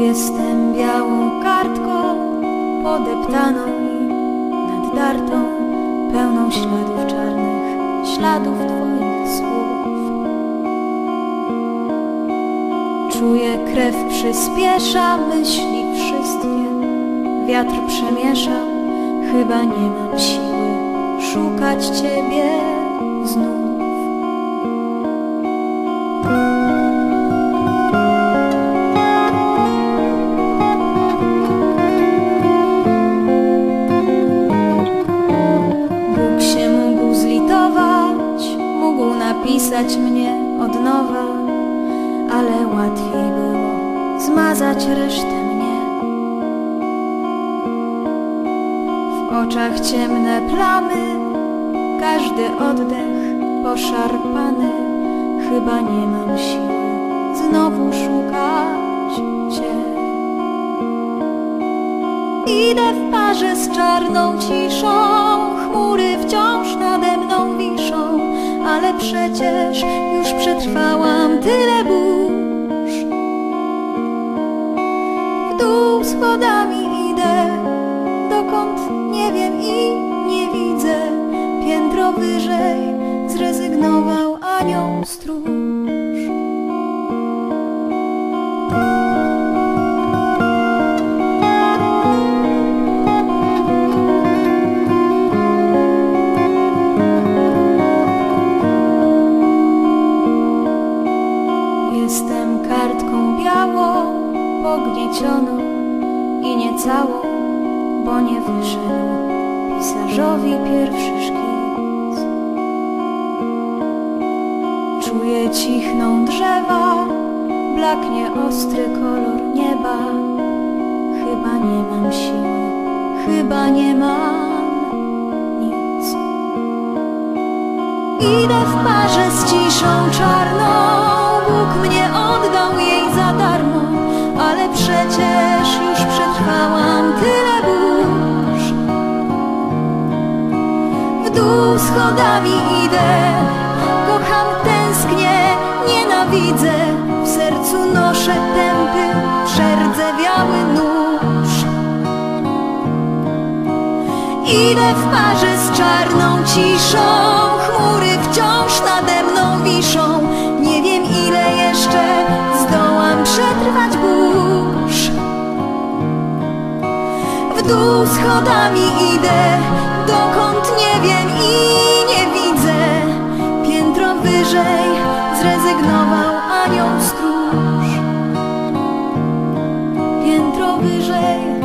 Jestem białą kartką podeptaną i naddartą, pełną śladów czarnych, śladów Twoich słów. Czuję krew przyspiesza, myśli wszystkie, wiatr przemiesza, chyba nie mam siły szukać Ciebie znów. Napisać mnie od nowa, ale łatwiej było zmazać resztę mnie. W oczach ciemne plamy, każdy oddech poszarpany, chyba nie mam siły znowu szukać Cię. Idę w parze z czarną ciszą, chmury wciąż ale przecież już przetrwałam tyle burz. W dół schodami idę, dokąd nie wiem i nie widzę. Piętro wyżej zrezygnował anioł stróż. Jestem kartką białą, pogniecioną i niecałą, bo nie wyszedł pisarzowi pierwszy szkic. Czuję cichną drzewa, blaknie ostry kolor nieba. Chyba nie mam siły, chyba nie mam nic. Idę w parze z ciszą czarną, Bóg mnie oddał jej za darmo, ale przecież już przetrwałam tyle burz. W dół schodami idę, kocham, tęsknię, nienawidzę, w sercu noszę tępy, przerdzewiały nóż. Idę w parze z czarną ciszą, dół schodami idę Dokąd nie wiem i nie widzę. Piętro wyżej zrezygnował anioł stróż. Piętro wyżej